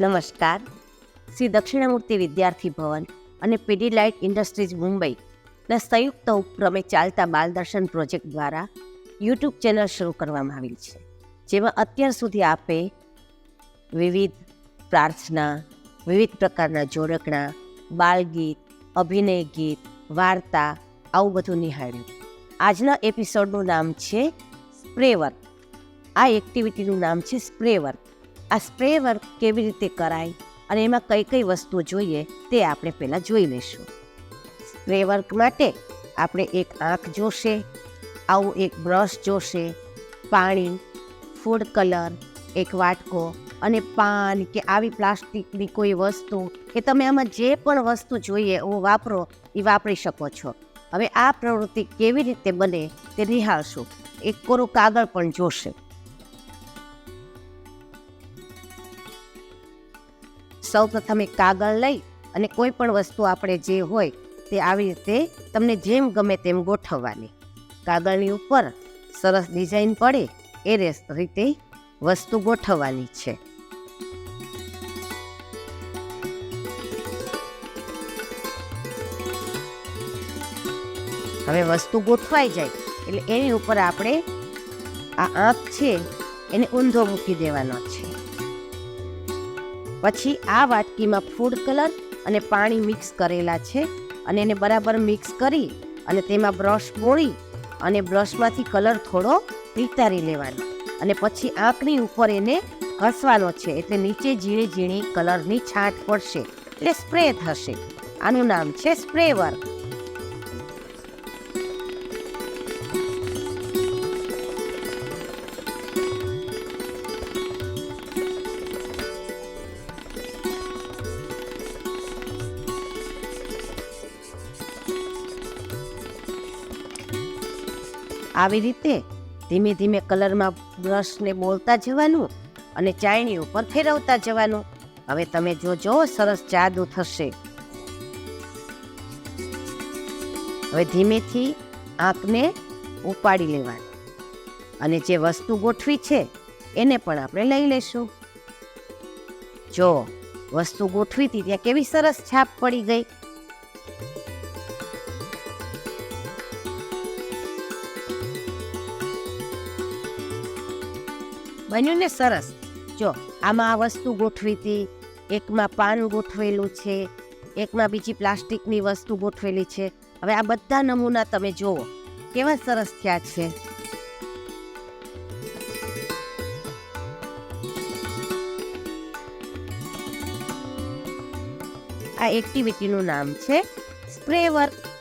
નમસ્કાર. શ્રી દક્ષિણામૂર્તિ વિદ્યાર્થી ભવન અને પીડીલાઇટ ઇન્ડસ્ટ્રીઝ મુંબઈના સંયુક્ત ઉપક્રમે ચાલતા બાલદર્શન પ્રોજેક્ટ દ્વારા યુટ્યુબ ચેનલ શરૂ કરવામાં આવેલ છે. જેમાં અત્યાર સુધી આપે વિવિધ પ્રાર્થના, વિવિધ પ્રકારના જોડકણા, બાલગીત, અભિનય ગીત, વાર્તા આવું બધું નિહાળ્યું. આજના એપિસોડનું નામ છે સ્પ્રે વર્ક આ એક્ટિવિટીનું નામ છે સ્પ્રે વર્ક આ સ્પ્રે વર્ક કેવી રીતે કરાય અને એમાં કઈ કઈ વસ્તુઓ જોઈએ તે આપણે પહેલાં જોઈ લઈશું. સ્પ્રે વર્ક માટે આપણે એક આંખ જોશે, આવું એક બ્રશ જોશે, પાણી, ફૂડ કલર, એક વાટકો અને પાન કે આવી પ્લાસ્ટિકની કોઈ વસ્તુ કે તમે આમાં જે પણ વસ્તુ જોઈએ એવું વાપરો એ વાપરી શકો છો. હવે આ પ્રવૃત્તિ કેવી રીતે બને તે નિહાળશું. એક કોરું કાગળ પણ જોશે. સૌ પ્રથમ એક કાગળ લઈ અને કોઈ પણ વસ્તુ આપણે જે હોય તે આવી રીતે તમને જેમ ગમે તેમ ગોઠવવાની. કાગળની ઉપર સરસ ડિઝાઇન પડે એ રીતે વસ્તુ ગોઠવવાની છે. હવે વસ્તુ ગોઠવાઈ જાય એટલે એની ઉપર આપણે આ આંખ છે એને ઊંધો મૂકી દેવાનો છે. પછી આ વાટકીમાં ફૂડ કલર અને પાણી મિક્સ કરેલા છે અને એને બરાબર મિક્સ કરી અને તેમાં બ્રશ બોળી અને બ્રશમાંથી કલર થોડો વિતારી લેવાનો. અને પછી આંખની ઉપર એને ઘસવાનો છે એટલે નીચે ઝીણી ઝીણી કલરની છાંટ પડશે. એટલે સ્પ્રે થશે. આનું નામ છે સ્પ્રે વર્ક આવી રીતે ધીમે ધીમે કલરમાં બ્રશને બોલતા જવાનું અને ચાયણી ઉપર ફેરવતા જવાનું. હવે તમે જોજો, સરસ જાદુ થશે. હવે ધીમેથી આંખને ઉપાડી લેવાની. અને જે વસ્તુ ગોઠવી છે, એને પણ આપણે લઈ લઈશું. જો, વસ્તુ ગોઠવી હતી, ત્યાં કેવી સરસ છાપ પડી ગઈ. બન્યું ને સરસ. જો, આમાં આ વસ્તુ ગોઠવી હતી, એકમાં પાન ગોઠવેલું છે, એકમાં બીજી પ્લાસ્ટિકની વસ્તુ ગોઠવેલી છે. હવે આ બધા નમૂના તમે જુઓ, કેવા સરસ થયા છે. આ એક્ટિવિટીનું નામ છે સ્પ્રે વર્ક.